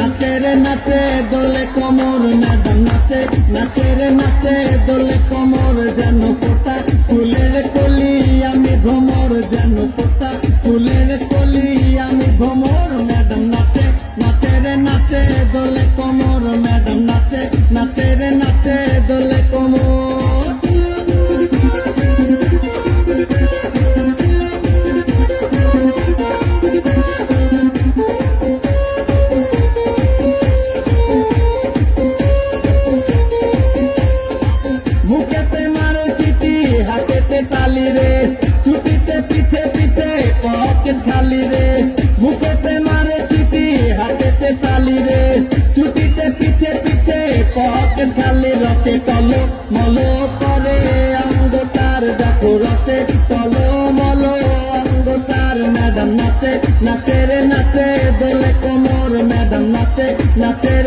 নাচে রে নাচে, দোলে কোমর ম্যাডাম নাচে। নাচে রে নাচে, দোলে কোমর যেন পোতা। ফুলের কলি আমি ভ্রমর যেন পোতা। ফুলের কলি আমি ভ্রমর ম্যাডাম নাচে। নাচে রে নাচে, দোলে কোমর ম্যাডাম রসে টল মল করে অঙ্গটার দেখো রসে টল মল অঙ্গটার ম্যাডাম নাচে নাচে রে নাচে, দোলে কোমর ম্যাডাম নাচে নাচে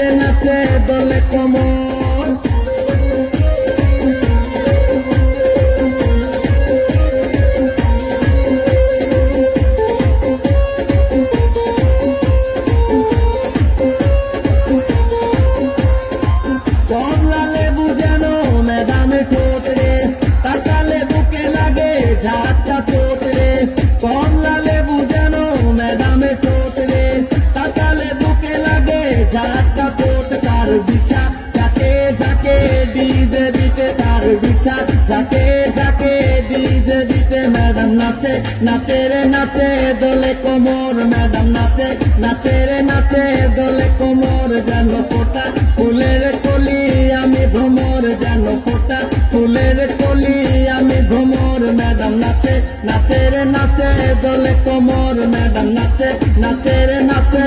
বিছা যাকে যাকে ডিজে দিতে ম্যাডাম নাচে নাচে রে নাচে, দোলে কোমর ম্যাডাম নাচে নাচে রে নাচে, দোলে কোমর যেন ফোটা, ফুলের কলি আমি ভ্রমর যেন ফোটা, ফুলের কলি আমি ভ্রমর ম্যাডাম নাচে নাচে রে নাচে, দোলে কোমর ম্যাডাম নাচে নাচে রে নাচে